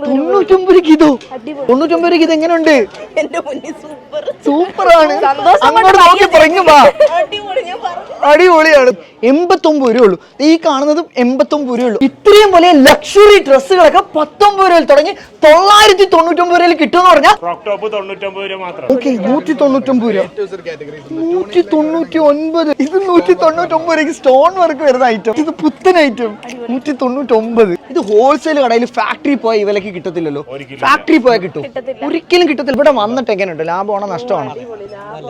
തൊണ്ണൂറ്റൊമ്പത് കിതോ തൊണ്ണൂറ്റൊമ്പത് കിലോ. എങ്ങനെയുണ്ട്? സൂപ്പറാണ്. അങ്ങോട്ട് നോക്കി പറഞ്ഞു വാ. അടിപൊളിയാണ്. എൺപത്തൊമ്പത് രൂപ ഉള്ളൂ ഈ കാണുന്നതും എൺപത്തൊമ്പത് രൂപ ഉള്ളൂ ഇത്രയും വലിയ ലക്ഷറി ഡ്രസ്സുകളൊക്കെ പത്തൊമ്പത് രൂപയിൽ തുടങ്ങി തൊള്ളായിരത്തി തൊണ്ണൂറ്റൊമ്പത് രൂപയിൽ കിട്ടുമെന്ന് പറഞ്ഞാൽ രൂപ ഓക്കെ നൂറ്റി തൊണ്ണൂറ്റൊമ്പത് രൂപ. നൂറ്റി തൊണ്ണൂറ്റി ഒൻപത് ഇത് നൂറ്റി തൊണ്ണൂറ്റൊമ്പത് രൂപയ്ക്ക് സ്റ്റോൺ വർക്ക് വരുന്ന ഐറ്റം ഇത് പുത്തൻ ഐറ്റം നൂറ്റി തൊണ്ണൂറ്റൊമ്പത് ഇത് ഹോൾസെയിൽ കടയിൽ ഫാക്ടറി പോയ ഈ വിലക്ക് കിട്ടത്തില്ലല്ലോ. ഫാക്ടറി പോയാൽ കിട്ടും. ഒരിക്കലും കിട്ടത്തില്ല. ഇവിടെ വന്നിട്ട് എങ്ങനെയുണ്ട്? ലാഭമാണോ നഷ്ടമാണോ?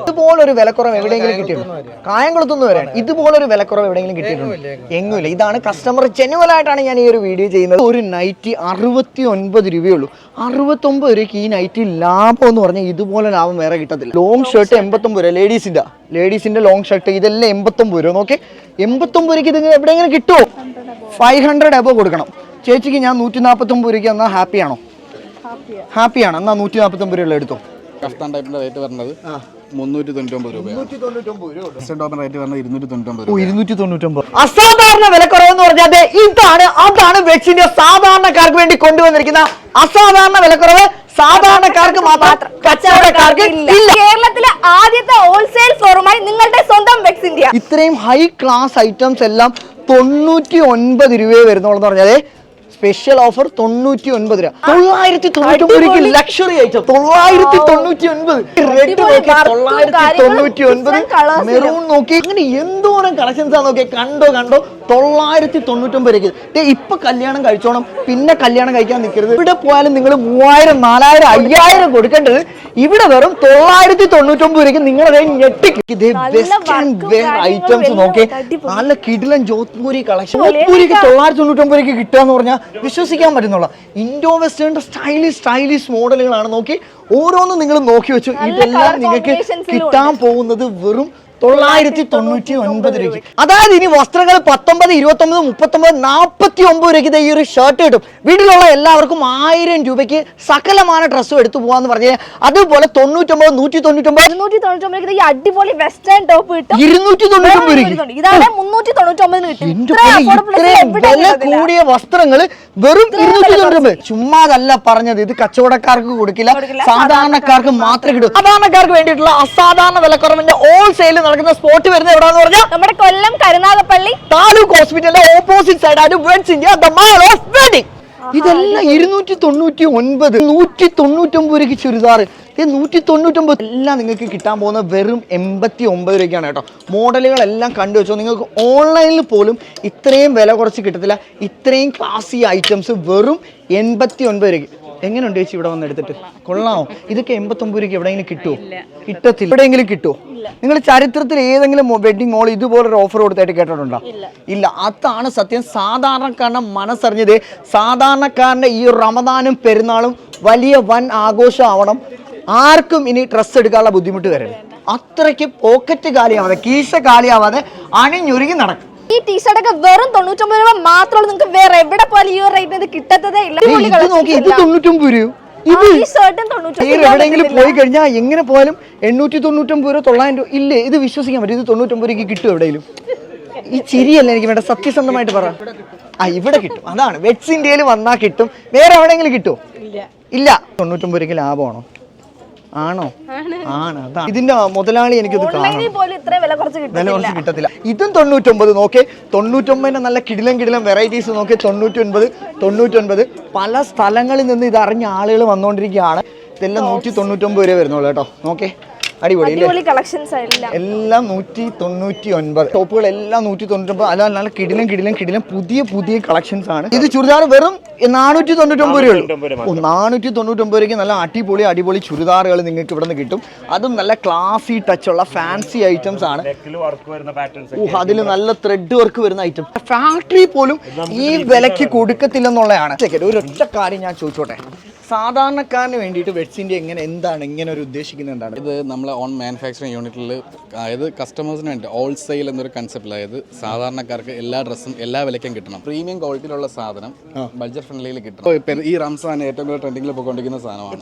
ഇതുപോലൊരു വിലക്കുറവ് എവിടെയെങ്കിലും കിട്ടിയിട്ടുണ്ട് കായംകുളത്തൊന്നും വരാൻ ഇതുപോലൊരു വിലക്കുറവ് എവിടെയെങ്കിലും കിട്ടിയിട്ടുണ്ട്? എങ്ങുമില്ല. ഇതാണ് കസ്റ്റമർ ജെനുവൽ ആയിട്ടാണ് ഞാൻ ഈ ഒരു വീഡിയോ ചെയ്യുന്നത്. ഒരു നൈറ്റി അറുപത്തി ഒൻപത് രൂപയുള്ളൂ. അറുപത്തൊമ്പത് രൂപയ്ക്ക് ഈ നൈറ്റി ലാഭം എന്ന് പറഞ്ഞാൽ ഇതുപോലെ ലാഭം വേറെ കിട്ടത്തില്ല. ലോങ് ഷർട്ട് എൺപത്തൊമ്പത് രൂപ. ലേഡീസിന്റെ ലേഡീസിന്റെ ലോങ് ഷർട്ട് ഇതെല്ലാം എൺപത്തൊമ്പത് രൂപ. നോക്കെ എൺപത്തൊമ്പത് രൂപയ്ക്ക് ഇത് എവിടെയെങ്കിലും കിട്ടുമോ? ഫൈവ് ഹൺഡ്രഡ് എബോ കൊടുക്കണം. ചേച്ചിക്ക് ഞാൻ നൂറ്റി നാൽപ്പത്തൊമ്പത് രൂപയ്ക്ക് എന്നാൽ ഹാപ്പിയാണോ ഹാപ്പിയാണ് എന്നാൽ നൂറ്റി നാൽപ്പത്തൊമ്പത് രൂപയുള്ള എടുത്തോ. കഫ്താൻ ടൈപ്പിന്റെ റേറ്റ് വരുന്നത് മുന്നൂറ്റി തൊണ്ണൂറ്റൊമ്പത് രൂപ വെസ്റ്റേൺ ടോപ്പിന്റെ റേറ്റ് വരുന്നത് ഇരുന്നൂറ്റി തൊണ്ണൂറ്റൊമ്പത് ഇരുന്നൂറ്റി തൊണ്ണൂറ്റൊമ്പത് അസാധാരണ വിലക്കുറവെന്ന് പറഞ്ഞാൽ ഇതാണ് അതാണ് വെക്സിന്റെ സാധാരണക്കാർക്ക് വേണ്ടി കൊണ്ടുവന്നിരിക്കുന്ന അസാധാരണ വിലക്കുറവ്. സാധാരണക്കാർക്ക് മാത്രം കച്ചവടക്കാർക്ക് ഇല്ല. കേരളത്തിലെ ആദ്യത്തെ ഹോൾസെയിൽ ഷോറൂമായി നിങ്ങളുടെ സ്വന്തം വെക്സ് ഇന്ത്യ ഇത്രയും ഹൈ ക്ലാസ് ഐറ്റംസ് എല്ലാം തൊണ്ണൂറ്റി ഒൻപത് രൂപയെ വരുന്നുള്ളൂ എന്ന് പറഞ്ഞാൽ സ്പെഷ്യൽ ഓഫർ തൊണ്ണൂറ്റി ഒൻപത് രൂപ. തൊള്ളായിരത്തി തൊണ്ണൂറ്റി ഒമ്പത് ലക്ഷറി ഐറ്റം. തൊള്ളായിരത്തി തൊണ്ണൂറ്റി ഒൻപത് റെഡ് നോക്കി തൊള്ളായിരത്തി തൊണ്ണൂറ്റി ഒൻപത്. മെറൂൺ നോക്കി. അങ്ങനെ എന്തോരം കളക്ഷൻസ് ആ നോക്കി കണ്ടോ കണ്ടോ. തൊള്ളായിരത്തി തൊണ്ണൂറ്റൊമ്പത് രൂപയ്ക്ക് ഇപ്പൊ കല്യാണം കഴിച്ചോണം. പിന്നെ കല്യാണം കഴിക്കാൻ നിൽക്കരുത് ഇവിടെ പോയാലും നിങ്ങൾ മൂവായിരം നാലായിരം അയ്യായിരം കൊടുക്കേണ്ടത് ഇവിടെ വെറും തൊള്ളായിരത്തി തൊണ്ണൂറ്റൊമ്പത് രൂപയ്ക്ക് നിങ്ങളെ ഞെട്ടിക്ക്. വെയർ ഐറ്റംസ് നോക്കി നല്ല കിടിലൻ ജോധ്പൂരി കളക്ഷൻ ജോത്പൂരിക്ക് ജോധ്പൂരിക്ക് തൊള്ളായിരത്തി തൊണ്ണൂറ്റൊമ്പത് രൂപയ്ക്ക് കിട്ടുക എന്ന് പറഞ്ഞാൽ വിശ്വസിക്കാൻ പറ്റുന്നുള്ള. ഇൻഡോ വെസ്റ്റേണിന്റെ സ്റ്റൈലിഷ് സ്റ്റൈലിഷ് മോഡലുകളാണ് നോക്കി ഓരോന്നും നിങ്ങൾ നോക്കി വെച്ചു. ഇതെല്ലാം നിങ്ങൾക്ക് കിട്ടാൻ പോകുന്നത് വെറും തൊള്ളായിരത്തി തൊണ്ണൂറ്റി ഒൻപത് രൂപയ്ക്ക്. അതായത് ഇനി വസ്ത്രങ്ങൾ പത്തൊമ്പത് ഇരുപത്തൊമ്പത് മുപ്പത്തൊമ്പത് നാൽപ്പത്തി ഒമ്പത് രൂപയ്ക്ക് ഈ ഒരു ഷർട്ട് കിട്ടും വീട്ടിലുള്ള എല്ലാവർക്കും ആയിരം രൂപയ്ക്ക് സകലമായ ഡ്രസ്സും എടുത്തു പോകാന്ന് പറഞ്ഞാൽ അതുപോലെ തൊണ്ണൂറ്റൊമ്പത് നൂറ്റി തൊണ്ണൂറ്റൊമ്പത് ഇരുന്നൂറ്റി തൊണ്ണൂറ്റൊമ്പതിലേക്ക് ഈ അടിപൊളി വെസ്റ്റേൺ ടോപ്പ് കിട്ടും. ഇരുന്നൂറ്റി തൊണ്ണൂറ്റൊമ്പത് രൂപയ്ക്ക്. ഇതാണ് മുന്നൂറ്റി തൊണ്ണൂറ്റൊമ്പതിന് കിട്ടും ഇത്രയും പൊന്നേ, affordable ഇത്രയും എവിടെയും വില കൂടിയ വസ്ത്രങ്ങൾ വെറും ഇരുന്നൂറ്റി വില തൊണ്ണൂറ് ചുമ്മാതല്ല പറഞ്ഞത്. ഇത് കച്ചവടക്കാർക്ക് കൊടുക്കില്ല. കൊടുക്കില്ല, സാധാരണക്കാർക്ക് മാത്രമേ കിട്ടൂ. സാധാരണക്കാർക്ക് വേണ്ടിയിട്ടുള്ള അസാധാരണ വിലക്കുറവിന്റെ ഹോൾസെയിൽ നടക്കുന്ന സ്പോട്ട് വരുന്നത് എവിടെയാന്ന് പറഞ്ഞാൽ നമ്മുടെ കൊല്ലം കരുനാഗപ്പള്ളി. താലൂക്ക് ഹോസ്പിറ്റലിന്റെ ഓപ്പോസിറ്റ് സൈഡ് ആണ് Weds India the mall of wedding ഇതെല്ലാം ഇരുന്നൂറ്റി തൊണ്ണൂറ്റി ഒൻപത് നൂറ്റി തൊണ്ണൂറ്റൊമ്പത് രൂപയ്ക്ക് ചുരിദാർ. ഇത് നൂറ്റി തൊണ്ണൂറ്റൊമ്പത് എല്ലാം നിങ്ങൾക്ക് കിട്ടാൻ പോകുന്ന വെറും എൺപത്തി ഒമ്പത് രൂപയ്ക്കാണ് കേട്ടോ. മോഡലുകളെല്ലാം കണ്ടു വെച്ചോ? നിങ്ങൾക്ക് ഓൺലൈനിൽ പോലും ഇത്രയും വില കുറച്ച് കിട്ടത്തില്ല. ഇത്രയും ക്ലാസി ഐറ്റംസ് വെറും എൺപത്തി ഒൻപത് രൂപയ്ക്ക്. എങ്ങനെയുണ്ട് ചേച്ചി ഇവിടെ വന്ന് എടുത്തിട്ട്? കൊള്ളാമോ ഇതൊക്കെ എൺപത്തൊമ്പത് രൂപയ്ക്ക് എവിടെയെങ്കിലും കിട്ടുമോ കിട്ടത്തില്ല. എവിടെയെങ്കിലും കിട്ടുമോ നിങ്ങൾ ചരിത്രത്തിൽ ഏതെങ്കിലും വെഡിങ് മോൾ ഇതുപോലൊരു ഓഫർ കൊടുത്തായിട്ട് കേട്ടിട്ടുണ്ടോ? ഇല്ല. അതാണ് സത്യം. സാധാരണക്കാരനെ മനസ്സറിഞ്ഞത് സാധാരണക്കാരന്റെ ഈ റമദാനും പെരുന്നാളും വലിയ വൻ ആഘോഷമാവണം. ആർക്കും ഇനി ഡ്രസ്സ് എടുക്കാനുള്ള ബുദ്ധിമുട്ട് വരരുത്. അത്രയ്ക്ക് പോക്കറ്റ് കാലിയാവാതെ കീശ കാലിയാവാതെ അണിഞ്ഞൊരുങ്ങി നടക്കും. ഈ ടീഷർട്ട് ഒക്കെ വെറും തൊണ്ണൂറ്റൊമ്പത് രൂപ മാത്രമേ നിങ്ങൾക്ക് വേറെ എവിടെ പോലും ഈ ഒരു റേറ്റിന് ഇത് കിട്ടത്തതേ ഇല്ല. തൊണ്ണൂറ്റൊമ്പത് രൂപ ഇത് എവിടെയെങ്കിലും പോയി കഴിഞ്ഞാൽ എങ്ങനെ പോയാലും എണ്ണൂറ്റി തൊണ്ണൂറ്റൊമ്പത് രൂപ തൊള്ളായിരം രൂപ ഇല്ലേ? ഇത് വിശ്വസിക്കാൻ പറ്റും. ഇത് തൊണ്ണൂറ്റൊമ്പത് രൂപയ്ക്ക് കിട്ടും എവിടെയെങ്കിലും. ഈ ചിരിയല്ല എനിക്ക് വേണ്ട സത്യസന്ധമായിട്ട് പറ. ആ ഇവിടെ കിട്ടും. അതാണ്. വെറ്റ്സ് ഇന്ത്യയിൽ വന്നാൽ കിട്ടും. വേറെ എവിടെയെങ്കിലും കിട്ടുമോ? ഇല്ല. തൊണ്ണൂറ്റൊമ്പത് രൂപയ്ക്ക് ലാഭമാണോ? ആണോ? ആണ്. അതാണ്. ഇതിന്റെ മുതലാളി എനിക്ക് വില കുറച്ച് കിട്ടത്തില്ല. ഇതും തൊണ്ണൂറ്റൊമ്പത്. നോക്കേ തൊണ്ണൂറ്റൊമ്പതിന്റെ നല്ല കിടിലം കിടിലം വെറൈറ്റീസ് നോക്കി തൊണ്ണൂറ്റി ഒൻപത് തൊണ്ണൂറ്റൊൻപത്. പല സ്ഥലങ്ങളിൽ നിന്ന് ഇത് അറിഞ്ഞ ആളുകൾ വന്നുകൊണ്ടിരിക്കുകയാണ് ഇതെല്ലാം നൂറ്റി തൊണ്ണൂറ്റൊമ്പത് വരെ വരുന്നുള്ളൂ കേട്ടോ. നോക്കേ. അടിപൊളി അടിപൊളി കളക്ഷൻസ് എല്ലാം. എല്ലാം നൂറ്റി തൊണ്ണൂറ്റി ഒൻപത് ടോപ്പുകൾ എല്ലാം നൂറ്റി തൊണ്ണൂറ്റി തൊണ്ണൂറ്റൊമ്പത് അല്ല നല്ല കിടിലും കിടിലും കിടിലും പുതിയ പുതിയ കളക്ഷൻസ് ആണ് ഇത് ചുരിദാർ വെറും നാനൂറ്റി തൊണ്ണൂറ്റൊമ്പത് രൂപയുള്ളൂ രൂപ നാനൂറ്റി തൊണ്ണൂറ്റൊമ്പത് രൂപയ്ക്ക് നല്ല അടിപൊളി അടിപൊളി ചുരിദാറുകൾ നിങ്ങൾക്ക് ഇവിടെ നിന്ന് കിട്ടും. അതും നല്ല ക്ലാസി ടച്ച് ഉള്ള ഫാൻസി ഐറ്റംസ് ആണ്. നെക്കിൽ വർക്ക് വരുന്ന പാറ്റേൺസ് ഓ അതിൽ നല്ല ത്രെഡ് വർക്ക് വരുന്ന ഐറ്റം ഫാക്ടറി പോലും ഈ വിലക്ക് കൊടുക്കത്തില്ലെന്നുള്ളതാണ്. ഒരൊറ്റ ഒരു ഒറ്റ കാര്യം ഞാൻ ചോദിച്ചോട്ടെ. സാധാരണക്കാരന് വേണ്ടിയിട്ട് വെറ്റ്സ് ഇന്ത്യ എങ്ങനെ എന്താണ് ഇങ്ങനെ ഒരു ഉദ്ദേശിക്കുന്നത് എന്താണ്? ഇത് നമ്മളെ ഓൺ മാനുഫാക്ചറിങ് യൂണിറ്റിൽ അതായത് കസ്റ്റമേഴ്സിന് വേണ്ടി ഹോൾസെയിൽ എന്നൊരു കൺസെപ്റ്റ് അതായത് സാധാരണക്കാർക്ക് എല്ലാ ഡ്രസ്സും എല്ലാ വിലയ്ക്കും കിട്ടണം. പ്രീമിയം ക്വാളിറ്റിയിലുള്ള സാധനം ബഡ്ജറ്റ് ഫ്രണ്ട്ലിയിൽ കിട്ടണം. ഇപ്പം ഈ റംസാൻ ഏറ്റവും കൂടുതൽ ട്രെൻഡിങ്ങിൽ പോയിക്കൊണ്ടിരിക്കുന്ന സാധനമാണ്.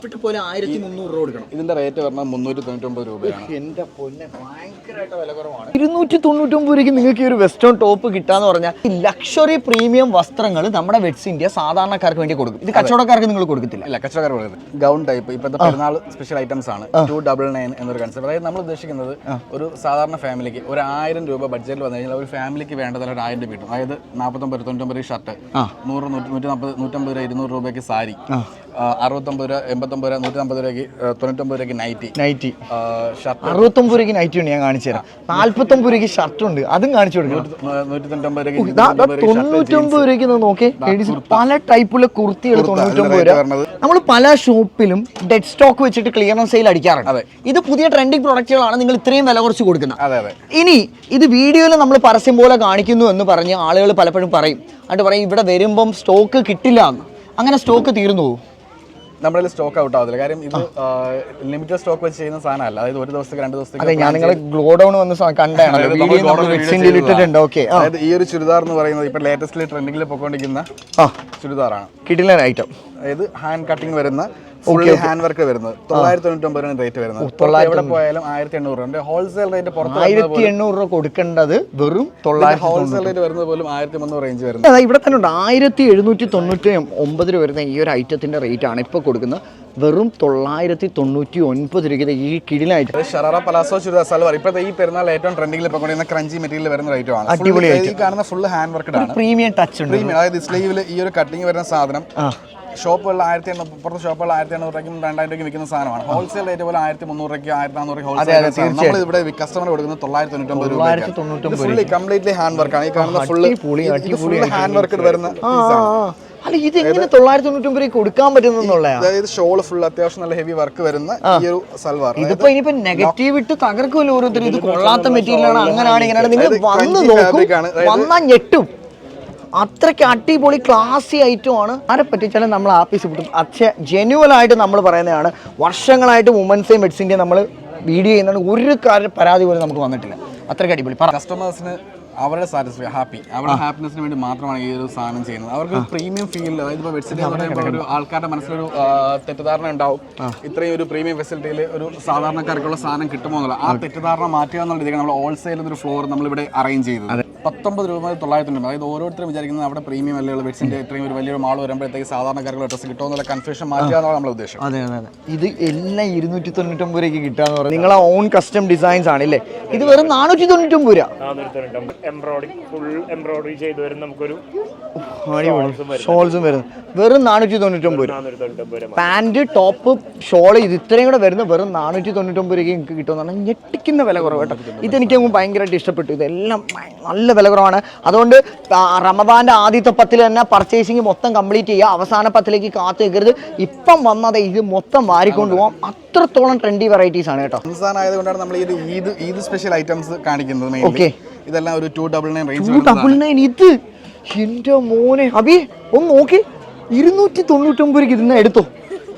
ഇതിന്റെ റേറ്റ് പറഞ്ഞാൽ മുന്നൂറ്റി തൊണ്ണൂറ്റൊമ്പത് രൂപയാണ് എന്റെ പൊന്നെ ഭയങ്കരമായിട്ട് വില കുറവാണ്. ഇരുന്നൂറ്റി തൊണ്ണൂറ്റൊമ്പത് രൂപയ്ക്ക് നിങ്ങൾക്ക് ഈ ഒരു വെസ്റ്റേൺ ടോപ്പ് കിട്ടാന്ന് പറഞ്ഞാൽ ലക്ഷറി പ്രീമിയം വസ്ത്രങ്ങൾ നമ്മുടെ വെറ്റ്സ് ഇന്ത്യ സാധാരണക്കാർക്ക് വേണ്ടി കൊടുക്കും. ഇത് കച്ചവടക്കാർക്ക് നിങ്ങൾ കൊടുക്കത്തില്ല. കച്ചവടക്കാർ പറയുന്നത്. ഗൗൺ ടൈപ്പ് ഇപ്പോഴത്തെ പെരുന്നാൾ സ്പെഷ്യൽ ഐറ്റംസ് ആണ്. ടു ഡബിൾ നയൻ എന്നൊരു കൺസെപ്റ്റ് അതായത് നമ്മൾ ഉദ്ദേശിക്കുന്നത് ഒരു സാധാരണ ഫാമിലിക്ക് ഒരു ആയിരം രൂപ ബഡ്ജറ്റിൽ വന്നു കഴിഞ്ഞാൽ ഒരു ഫാമിലിക്ക് വേണ്ടതല്ല ഒരു ആയിരം രൂപ കിട്ടും. അതായത് നാൽപ്പത്തൊമ്പത് തൊണ്ണൂറ്റൊമ്പത് ഷർട്ട് നൂറ് നൂറ്റി നൂറ്റി നാൽപ്പത് നൂറ്റമ്പത് രൂപ ഇരുന്നൂറ് രൂപയ്ക്ക് സാരി. അറുപത്തൊമ്പത് രൂപ എൺപത്തൊമ്പത് രൂപ നൂറ്റി നാൽപ്പത് രൂപയ്ക്ക് തൊണ്ണൂറ്റൊമ്പത് രൂപയ്ക്ക് നൈറ്റി നൈറ്റി ഷർട്ട് അറുപത്തൊമ്പത് രൂപയ്ക്ക് നൈറ്റി ഉണ്ട് ഞാൻ കാണിച്ചു തരാം. നാല്പത്തൊമ്പത് രൂപയ്ക്ക് ഷർട്ട് ഉണ്ട് അതും കാണിച്ചു കൊടുക്കണം. നൂറ്റി തൊണ്ണൂറ്റൊമ്പത് രൂപയ്ക്ക് നോക്കി പല ടൈപ്പുള്ള കുർത്തികൾ തൊണ്ണൂറ്റൊമ്പത് രൂപ. നമ്മൾ പല ഷോപ്പിലും ഡെഡ് സ്റ്റോക്ക് വെച്ചിട്ട് ക്ലിയറൻസ് സെയിൽ അടിക്കാറുണ്ട്. ഇത് പുതിയ ട്രെൻഡിങ് പ്രൊഡക്റ്റുകളാണ് നിങ്ങൾ ഇത്രയും വില കുറച്ച് കൊടുക്കുന്നത്. ഇനി ഇത് വീഡിയോയിൽ നമ്മൾ പരസ്യം പോലെ കാണിക്കുന്നു എന്ന് പറഞ്ഞ് ആളുകൾ പലപ്പോഴും പറയും. എന്നിട്ട് പറയും ഇവിടെ വരുമ്പം സ്റ്റോക്ക് കിട്ടില്ല എന്ന്. അങ്ങനെ സ്റ്റോക്ക് തീർന്നു പോകും. നമ്മുടെ സ്റ്റോക്ക് ഔട്ട് ആവത്തില്ല. കാര്യം ഇത് ലിമിറ്റഡ് സ്റ്റോക്ക് വെച്ച് ചെയ്യുന്ന സാധനമല്ല. അതായത് ഒരു ദിവസത്തേക്ക് രണ്ട് ദിവസത്തേക്ക് അതെ ഞാൻ നിങ്ങളെ ഗ്ലോഡൗൺ വന്ന് കണ്ടാണ്. അതായത് ഓക്കെ ഈ ഒരു ചുരിദാർ എന്ന് പറയുന്നത് ഇപ്പൊ ലേറ്റസ്റ്റ് ട്രെൻഡിങ്ങിൽ പോയിക്കൊണ്ടിരിക്കുന്ന ചുരിദാറാണ്. കിട്ടില്ല ഐറ്റം അതായത് ഹാൻഡ് കട്ടിങ് വരുന്ന ഫുള്ളി ഹാൻഡ് വർക്ക് വരുന്നത്. തൊള്ളായിരത്തി തൊണ്ണൂറ്റൊമ്പത് റേറ്റ് വരുന്നത്. എവിടെ പോയാലും ആയിരത്തി എണ്ണൂറ് രൂപ ഹോൾസെയിൽ റേറ്റ് പുറത്ത് ആയിരത്തി എണ്ണൂറ് രൂപ കൊടുക്കേണ്ടത് വെറും തൊള്ളായിരത്തി ഹോൾസെയിൽ റേറ്റ് വരുന്നത് പോലും ആയിരത്തി മുന്നൂറ് റേഞ്ച് വരുന്നത്. അതായത് ഇവിടെ തന്നെ ഉണ്ട്. ആയിരത്തി എഴുന്നൂറ്റി തൊണ്ണൂറ്റി ഒമ്പത് രൂപ വരുന്ന ഈ ഒരു ഐറ്റത്തിന്റെ റേറ്റ് ആണ് ഇപ്പോൾ കൊടുക്കുന്നത്. വെറും തൊള്ളായിരത്തി തൊണ്ണൂറ്റി ഒൻപത് രൂപയ്ക്ക് ഈ കിടിലായിട്ട് ഷറാറ പലാസോ ചുരിദാർ സൽവാർ. ഇപ്പോഴത്തെ ഈ പെരുന്നാൾ ഏറ്റവും ട്രെൻഡിങ്ങിൽ പോയിക്കൊണ്ടിരുന്ന ക്രഞ്ചി മെറ്റീരിയൽ വരുന്ന റേറ്റ് ആണ്. അടിപൊളിയായിട്ട് ഈ കാണുന്ന ഫുൾ ഹാൻഡ് വർക്കഡ് ആണ് പ്രീമിയം ടച്ച് ഉണ്ട്. അതായത് സ്ലീവിൽ ഈ ഒരു കട്ടിങ് വരുന്ന സാധനം. ഷോപ്പുകളിൽ ആയിരത്തി എണ്ണൂറ് പുറത്ത് ഷോപ്പുകളിൽ ആയിരത്തി എണ്ണൂറ് രൂപയ്ക്കും രണ്ടായിരം രൂപയ്ക്ക് വിൽക്കുന്ന സാധനമാണ്. ഹോൾസെയിൽ റേറ്റ് പോലെ ആയിരത്തി മുന്നൂറ് രൂപയ്ക്ക് ആയിരത്തി നാനൂറ് ഹോൾസെയിൽ നമ്മൾ ഇവിടെ കസ്റ്റമർ കൊടുക്കുന്നത് തൊള്ളായിരത്തി തൊണ്ണൂറ്റൊമ്പത് രൂപ ഫുള്ളി കംപ്ലീറ്റ്ലി ഹാൻഡ് വർക്കാണ് ഈ കാണുന്ന ഫുള്ള് ഫുള്ള് ഹാൻഡ് വർക്ക് വരുന്ന. അല്ല ഇത് എങ്ങനെ തൊള്ളായിരത്തി രൂപയ്ക്ക് കൊടുക്കാൻ പറ്റുന്നുള്ളയാ അതായത് ഷോൾ ഫുൾ അത്യാവശ്യം നല്ല ഹെവി വർക്ക് വരുന്ന ഈ ഒരു സൽവാർ ഇതിപ്പോ ഇനിയിപ്പോ നെഗറ്റീവ് ഇട്ട് തകർക്കുമല്ലോ ഓരോരുത്തരും. ഇത് കൊള്ളാത്ത മെറ്റീരിയലാണ് അങ്ങനെയാണ് ഇങ്ങനെയാണ്. നിങ്ങൾ വന്ന് നോക്കും. fabric വന്നാ ഞെട്ടും. അത്രയ്ക്ക് അടിപൊളി ക്ലാസി ഐറ്റം ആണ്. ആരെ പറ്റിച്ചാലും നമ്മൾ ആപ്പീസ് വിട്ടും പക്ഷേ ജെന്യുവൽ ആയിട്ട് നമ്മൾ പറയുന്നതാണ് വർഷങ്ങളായിട്ട് വുമൻസേയും മെഡിസിന്റെ നമ്മൾ വീഡിയോ ചെയ്യുന്നതാണ്. ഒരു കാര്യം പരാതി പോലും നമുക്ക് വന്നിട്ടില്ല. അത്രയ്ക്ക് അടിപൊളി. കസ്റ്റമേഴ്സിന് അവരുടെ സാറ്റിസ്ഫൈ ഹാപ്പി അവരുടെ ഹാപ്പിനെസിന് വേണ്ടി മാത്രമാണ് ഈ ഒരു സാധനം ചെയ്യുന്നത്. അവർക്ക് പ്രീമിയം ഫീൽ അതായത് ഇപ്പോൾ വെബ്സൈറ്റ് എന്ന് പറയുമ്പോൾ ഒരു ആൾക്കാരുടെ മനസ്സിലൊരു തെറ്റിദ്ധാരണ ഉണ്ടാവും. ഇത്രയും ഒരു പ്രീമിയം ഫെസിലിറ്റിയിൽ ഒരു സാധാരണക്കാർക്കുള്ള സാധനം കിട്ടുമോ എന്നുള്ള ആ തെറ്റിദ്ധാരണ മാറ്റുക എന്നുള്ള രീതിയിൽ നമ്മൾ ഹോൾസെയിൽ ഒരു ഫ്ലോർ നമ്മൾ ഇവിടെ അറേഞ്ച് ചെയ്തത് പത്തൊമ്പത് രൂപ മുതൽ തൊള്ളായിരത്തി രൂപ അതായത് ഓരോരുത്തരും വിചാരിക്കുന്നത് അവിടെ പ്രീമിയം അല്ലെങ്കിൽ ബെഡ്സിന്റെ ഇത്രയും ഒരു വലിയൊരു മാൾ വരുമ്പോഴത്തേക്ക് സാധാരണക്കാർക്ക് ഡ്രസ്സ് കിട്ടുമോ എന്നുള്ള കൺഫ്യൂഷൻ മാറ്റുക നമ്മൾ നമ്മുടെ ഉദ്ദേശം. അതെ അതെ അതെ. ഇത് എല്ലാം ഇരുന്നൂറ്റി തൊണ്ണൂറ്റൊമ്പത് രൂപയ്ക്ക് കിട്ടാന്ന് പറയുന്നത്. നിങ്ങളെ ഓൺ കസ്റ്റം ഡിസൈൻസ് ആണല്ലേ? ഇത് വെറും നാനൂറ്റി തൊണ്ണൂറ്റൊമ്പത് രൂപ. നാനൂറ്റി തൊണ്ണൂറ്റൊമ്പത് എംബ്രോയിഡറി ഫുൾ എംബ്രോയിഡറി ചെയ്ത് വരുന്ന നമുക്കൊരു ഷോൾസും വരുന്നു വെറും നാനൂറ്റി തൊണ്ണൂറ്റൊമ്പത് രൂപ പാന്റ് ടോപ്പ് ഷോൾ ഇത് ഇത്രയും കൂടെ വരുന്നത് വെറും നാനൂറ്റി തൊണ്ണൂറ്റൊമ്പത് രൂപയ്ക്ക് നിങ്ങൾക്ക് കിട്ടുമെന്നാണ് ഞെട്ടിക്കുന്ന വില കുറവ് കേട്ടോ. ഇതെനിക്ക് അങ്ങ് ഭയങ്കരമായിട്ട് ഇഷ്ടപ്പെട്ടു. ഇതെല്ലാം ഭയ- നല്ല വില കുറവാണ്. അതുകൊണ്ട് റമബാന്റെ റമദാന്റെ ആദ്യത്തെ പത്തിൽ തന്നെ പർച്ചേസിങ് മൊത്തം കംപ്ലീറ്റ് ചെയ്യുക. അവസാന പത്തിലേക്ക് കാത്തു വെക്കരുത് ഇപ്പം വന്നത് ഇത് മൊത്തം വാരിക്കൊണ്ട് പോകാം അത്രത്തോളം ട്രെൻഡി വെറൈറ്റീസ് ആണ് കേട്ടോ. റംസാൻ ആയതുകൊണ്ടാണ് നമ്മൾ ഈ ഈദ് ഈദ് സ്പെഷ്യൽ ഐറ്റംസ് കാണിക്കുന്നത് ഓക്കെ. ഇതെല്ലാം ഒരു two double nine range two double nine ഇത്. എന്റെ മോനെ. അബി ഒന്ന് നോക്കി. ഇരുന്നൂറ്റി തൊണ്ണൂറ്റൊമ്പത് ഇതിന് എടുത്തോ.